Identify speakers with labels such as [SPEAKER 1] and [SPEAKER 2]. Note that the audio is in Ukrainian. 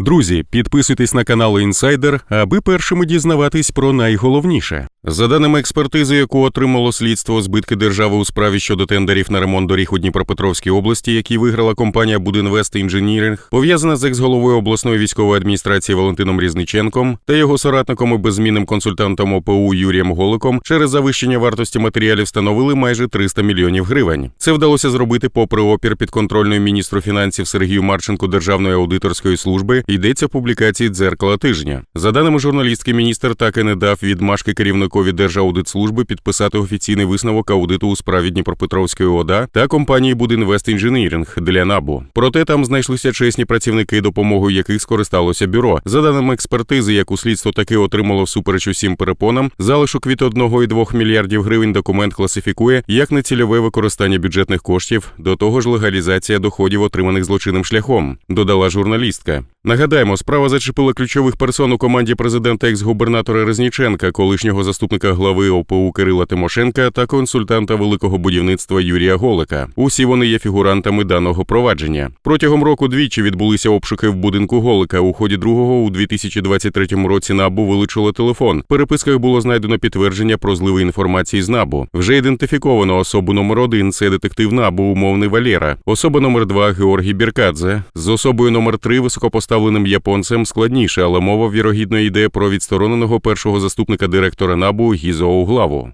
[SPEAKER 1] Друзі, підписуйтесь на канал Інсайдер, аби першими дізнаватись про найголовніше. За даними експертизи, яку отримало слідство збитки держави у справі щодо тендерів на ремонт доріг у Дніпропетровській області, які виграла компанія Будинвест Інженіринг, пов'язана з екс-головою обласної військової адміністрації Валентином Різниченком та його соратником і беззмінним консультантом ОПУ Юрієм Голиком, через завищення вартості матеріалів становили майже 300 мільйонів гривень. Це вдалося зробити попри опір підконтрольної міністру фінансів Сергію Марченку Державної аудиторської служби. Йдеться в публікації дзеркала тижня. За даними журналістки, міністр так і не дав відмашки керівникові Держаудитслужби підписати офіційний висновок аудиту у справі Дніпропетровської ОДА та компанії Будинвест Інженіринг для НАБУ. Проте там знайшлися чесні працівники, допомогою яких скористалося бюро. За даними експертизи, яку слідство таки отримало всупереч усім перепонам, залишок від 1,2 мільярдів гривень документ класифікує як нецільове використання бюджетних коштів, до того ж легалізація доходів, отриманих злочинним шляхом, додала журналістка. Нагадаємо, справа зачепила ключових персон у команді президента екс-губернатора Резніченка, колишнього заступника глави ОПУ Кирила Тимошенка та консультанта великого будівництва Юрія Голика. Усі вони є фігурантами даного провадження. Протягом року двічі відбулися обшуки в будинку Голика. У ході другого у 2023 році НАБУ вилучило телефон. В переписках було знайдено підтвердження про зливи інформації з НАБУ. Вже ідентифіковано особу номер один. Це детектив НАБУ, умовний Валєра. Особа номер два Георгій Біркадзе. З особою номер три високопоставленим японцем складніше, але мова вірогідно йде про відстороненого першого заступника директора НАБУ Гізо Углаву.